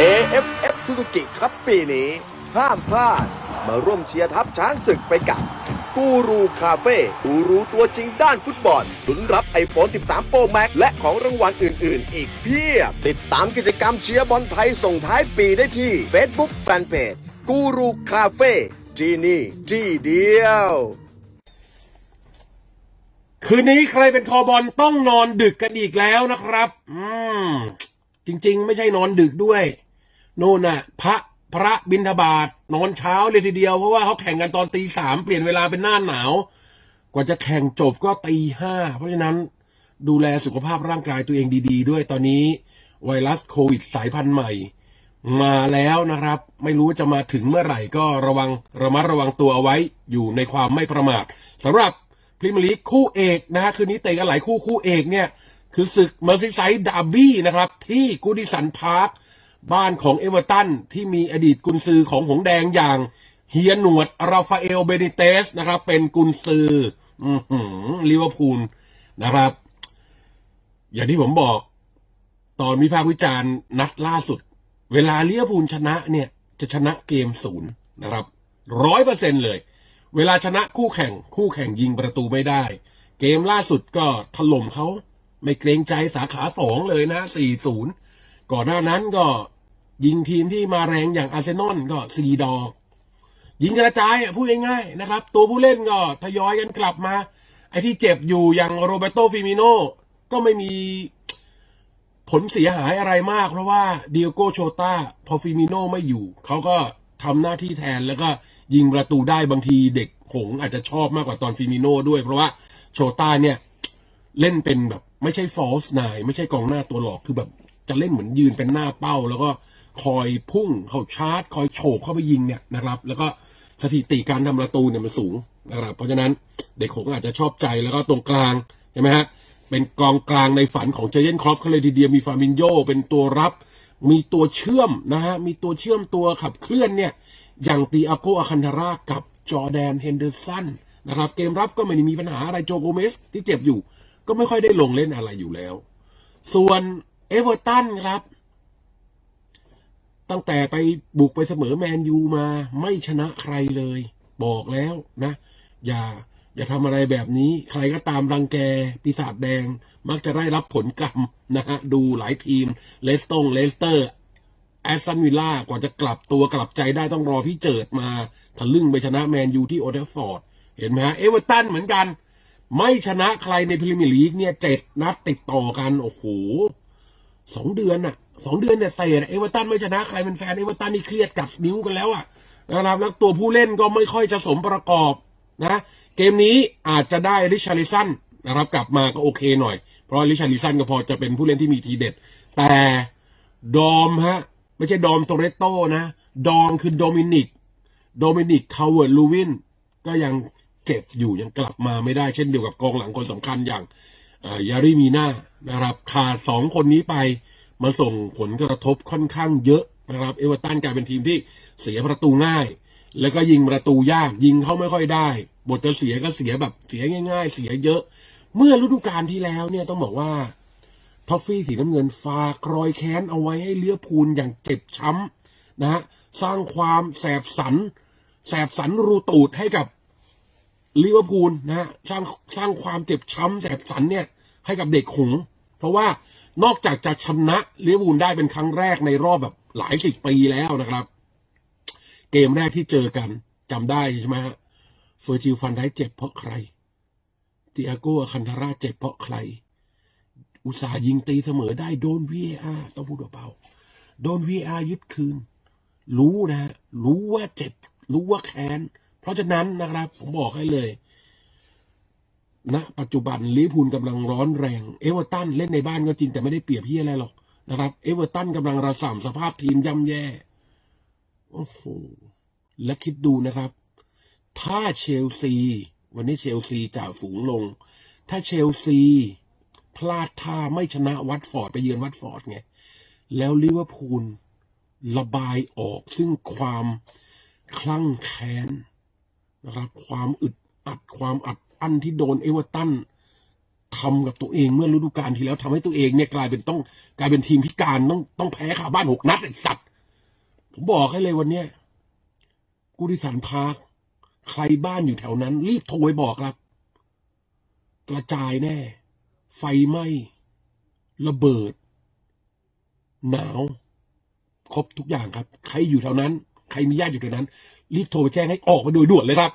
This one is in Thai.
AFF Suzuki ครับปีนี้ ห้ามพลาด มาร่วมเชียร์ทัพช้างศึกไปกับ กูรูคาเฟ่กูรูตัวจริงด้านฟุตบอลลุ้นรับ iPhone 13 Pro Max และของรางวัลอื่น ๆ อีกเพียบ ติดตามกิจกรรมเชียร์บอลไทยส่งท้ายปีได้ที่ Facebook Fanpage กูรูคาเฟ่ที่นี่ที่เดียว คืนนี้ใครเป็นคอบอลต้องนอนดึกกันอีกแล้วนะครับ อืม จริง ๆ ไม่ใช่นอนดึกด้วย น่นน่ะ พระพระบินทบาทนอนเช้าเลยทีเดียว เพราะว่าเขาแข่งกันตอนตีสามเปลี่ยนเวลาเป็นหน้าหนาว กว่าจะแข่งจบก็ตีห้าเพราะฉะนั้นดูแลสุขภาพร่างกายตัวเองดีๆด้วยตอนนี้ ไวรัสโควิดสายพันธุ์ใหม่ มาแล้วนะครับ ไม่รู้จะมาถึงเมื่อไหร่ก็ระวังระมัดระวังตัวเอาไว้อยู่ในความไม่ประมาทสำหรับพรีเมียร์ลีกคู่เอกนะฮะคืนนี้เตะกันหลายคู่คู่เอกเนี่ย คือศึกเมอร์ซิไซด์ดาร์บี้นะครับ ที่กูดิสันพาร์ค บ้านของเอเวอร์ตันที่มีอดีตกุนซือของหงแดงอย่างเฮียหนวดราฟาเอลเบนิเตสนะครับ เป็นกุนซือลิเวอร์พูลนะครับ อย่างที่ผมบอก ตอนวิพากษ์วิจารณ์นัดล่าสุด เวลาลิเวอร์พูลชนะเนี่ย จะชนะเกมศูนย์นะครับร้อยเปอร์เซ็นเลย เวลาชนะคู่แข่ง คู่แข่งยิงประตูไม่ได้ เกมล่าสุดก็ถล่มเขาไม่เกรงใจสาขาสองเลยนะสี่ศูนย์ก่อนหน้านั้นก็ ยิงทีมที่มาแรงอย่างอาร์เซนอลก็สี่ดอก ยิงกระจายอะพูดง่ายๆนะครับ ตัวผู้เล่นก็ทยอยกันกลับมา ไอ้ที่เจ็บอยู่อย่างโรเบโตฟิมิโนก็ไม่มีผลเสียหายอะไรมาก เพราะว่าเดียโกโชตาพอฟิมิโนไม่อยู่ เขาก็ทำหน้าที่แทนแล้วก็ยิงประตูได้บางทีเด็กหงส์อาจจะชอบมากกว่าตอนฟิมิโนด้วย เพราะว่าโชตาเนี่ยเล่นเป็นแบบ ไม่ใช่ฟอลส์นายไม่ใช่กองหน้าตัวหลอกคือแบบจะเล่นเหมือนยืนเป็นหน้าเป้า แล้วก็ คอยพุ่งเข้าชาร์จ คอยโฉบเข้าไปยิงเนี่ยนะครับ แล้วก็สถิติการทำประตูเนี่ยมันสูงนะครับ เพราะฉะนั้นเด็กหงอาจจะชอบใจแล้วก็ตรงกลางใช่ไหมฮะเป็นกองกลางในฝันของเจเยนครอปเขาเลยทีเดียวมีฟามินโยเป็นตัวรับ มีตัวเชื่อมนะฮะมีตัวเชื่อมตัวขับเคลื่อนเนี่ยอย่างตีอาโกอาคันทารากับจอแดนเฮนเดอร์สันนะครับเกมรับก็ไม่ได้มีปัญหาอะไรโจโกเมสที่เจ็บอยู่ ก็ไม่ค่อยได้ลงเล่นอะไรอยู่แล้ว ส่วนเอเวอร์ตันครับ ตั้งแต่ไปบุกไปเสมอแมนยูมา ไม่ชนะใครเลย บอกแล้วนะ อย่า อย่าทำอะไรแบบนี้ ใครก็ตามรังแก ปีศาจแดง มักจะได้รับผลกรรมนะฮะ ดูหลายทีม เลสตงเลสเตอร์ แอสตันวิลล่ากว่าจะกลับตัวกลับใจได้ต้องรอพี่เจิดมาทะลึ่งไปชนะแมนยูที่โอเทฟฟอร์ด เห็นไหมฮะ เอเวอร์ตันเหมือนกัน ไม่ชนะใครในพรีเมียร์ลีกเนี่ยเจ็ดนัดติดต่อกัน โอ้โห สองเดือนน่ะสองเดือนเนี่ยเตะเอเวอร์ตันไม่ชนะใครเป็นแฟนเอเวอร์ตันนี่เครียดกัดนิ้วกันแล้วอะนะครับแล้วตัวผู้เล่นก็ไม่ค่อยจะสมประกอบนะ เกมนี้อาจจะได้ริชาริสันนะครับกลับมาก็โอเคหน่อย เพราะริชาริสันก็พอจะเป็นผู้เล่นที่มีทีเด็ด แต่ดอมฮะ ไม่ใช่ดอมโตเรโตนะ ดอมคือโดมินิกโดมินิกคาวเวิร์ดลูวินก็ยังเก็บอยู่ยังกลับมาไม่ได้เช่นเดียวกับกองหลังคนสำคัญอย่างเอ่อยาริมีนา นะครับขาดสองคนนี้ไปมันส่งผลกระทบค่อนข้างเยอะนะครับ เอเวอร์ตันกลายเป็นทีมที่เสียประตูง่าย แล้วก็ยิงประตูยากยิงเขาไม่ค่อยได้ บทจะเสียก็เสียแบบเสียง่าย ๆ เสียเยอะ เมื่อฤดูกาลที่แล้วเนี่ยต้องบอกว่าท็อฟฟี่สีน้ำเงินฝากรอยแค้นเอาไว้ให้เลี้ยพูลอย่างเจ็บช้ำนะฮะสร้างความแสบสัน แสบสันรูตูดให้กับลิเวอร์พูลนะฮะสร้างสร้างความเจ็บช้ำแสบสันเนี่ยให้กับเด็กหง เพราะว่านอกจากจะชนะลิเวอร์พูลได้เป็นครั้งแรกในรอบแบบหลายสิบปีแล้วนะครับ เกมแรกที่เจอกันจำได้ใช่ไหมฮะเฟอร์จิลฟันได้เจ็บเพราะใครติอาโกอคันทาราเจ็บเพราะใคร อุตส่าห์ยิงตีเสมอได้โดน VAR ต้องพูดเบาๆโดน VAR ยึดคืน รู้นะ รู้ว่าเจ็บ รู้ว่าแค้น เพราะฉะนั้นนะครับ ผมบอกให้เลย ณปัจจุบันลิเวอร์พูลกำลังร้อนแรง เอเวอร์ตันเล่นในบ้านก็จริงแต่ไม่ได้เปรียบเทียอะไรหรอกนะครับ เอเวอร์ตันกำลังระส่ำสภาพทีมย่ำแย่ โอ้โห และคิดดูนะครับ ถ้าเชลซี วันนี้เชลซีจ่าฝูงลง ถ้าเชลซีพลาดท่าไม่ชนะวัตฟอร์ดไปเยือนวัตฟอร์ดไง แล้วลิเวอร์พูลระบายออกซึ่งความคลั่งแค้นนะครับ ความอึดอัดความอัด อั้นที่โดนเอเวอร์ตันทำกับตัวเองเมื่อฤดูกาลที่แล้วทำให้ตัวเองเนี่ยกลายเป็นต้องกลายเป็นทีมพิการต้องต้องแพ้ขาบ้านหกนัดไอ้สัตว์ผมบอกให้เลยวันเนี้ยกูดิสันพาร์คใครบ้านอยู่แถวนั้น รีบโทรไปบอกครับ กระจายแน่ ไฟไหม้ระเบิด หนาว ครบทุกอย่างครับ ใครอยู่แถวนั้น ใครมีญาติอยู่แถวนั้น รีบโทรไปแจ้งให้ออกมาโดยด่วนเลยครับ